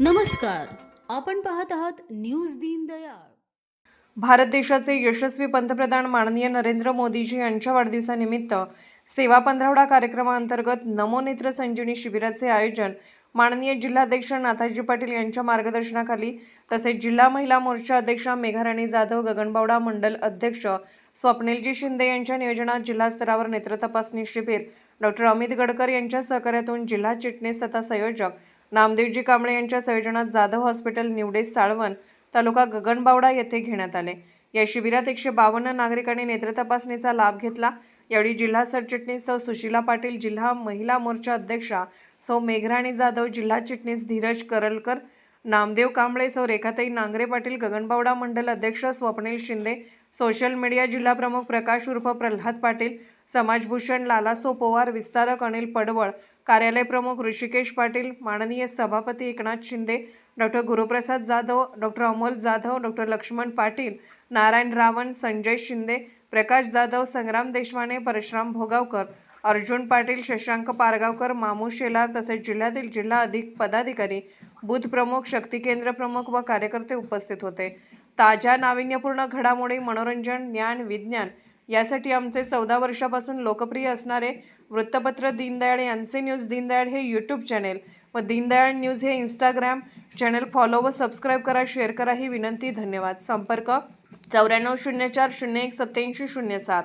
नमस्कार आपण पाहत आहात न्यूज दीनदयाळ भारत देशाचे यशस्वी पंतप्रधान माननीय नरेंद्र मोदीजी यांच्या वाढदिवसानिमित्त सेवा पंधरावडा कार्यक्रमाअंतर्गत नमो नेत्र संजीवनी शिबिराचे आयोजन माननीय जिल्हाध्यक्ष नाथाजी पाटील यांच्या मार्गदर्शनाखाली तसेच जिल्हा महिला मोर्चा अध्यक्ष मेघाराणी जाधव गगनबावडा मंडल अध्यक्ष स्वप्नीलजी शिंदे यांच्या नियोजनात जिल्हास्तरावर नेत्र तपासणी शिबिर डॉक्टर अमित गडकर यांच्या सहकार्यातून जिल्हा चिटणीस तथा संयोजक नामदेवजी कांबळे यांच्या संयोजनात जाधव हॉस्पिटल निवडे साळवण तालुका गगनबावडा येथे घेण्यात आले. या शिबिरात एकशे बावन्न नागरिकांनी नेत्र तपासणीचा लाभ घेतला. यावेळी जिल्हा सरचिटणीस सौ सुशीला पाटील जिल्हा महिला मोर्चा अध्यक्षा सौ मेघराणी जाधव जिल्हा चिटणीस धीरज करलकर नामदेव कांबळे सौ रेखाताई नांगरे पाटील गगनबावडा मंडल अध्यक्ष स्वप्नील शिंदे सोशल मीडिया जिल्हा प्रमुख प्रकाश उर्फ प्रल्हाद पाटील समाजभूषण लालासो पोवार विस्तारक अनिल पडवळ कार्यालय प्रमुख ऋषिकेश पाटील माननीय सभापती Eknath Shinde doctor Guruprasad Jadhav doctor Amol Jadhav doctor Laxman Patil Narayan Ravan Sanjay Shinde Prakash Jadhav Sangram Deshmane Parshuram Bhogavkar Arjun Patil Shashank Pargaonkar Mamu Shelar तसेच जिल्ह्यातील जिल्हा अधिक पदाधिकारी बूथ प्रमुख शक्ती केंद्र प्रमुख व कार्यकर्ते उपस्थित होते. ताज्या नाविन्यपूर्ण घडामोडी मनोरंजन ज्ञान विज्ञान यासाठी आमचे चौदा वर्षापासून लोकप्रिय असणारे वृत्तपत्र दीनदयाळ यांचे न्यूज दीनदयाळ हे यूट्यूब चॅनेल व दीनदयाळ न्यूज हे इंस्टाग्राम चॅनल फॉलो व सबस्क्राईब करा शेअर करा ही विनंती धन्यवाद. संपर्क चौऱ्याण्णव शून्य चार शून्य एक सत्याऐंशी शून्य सात.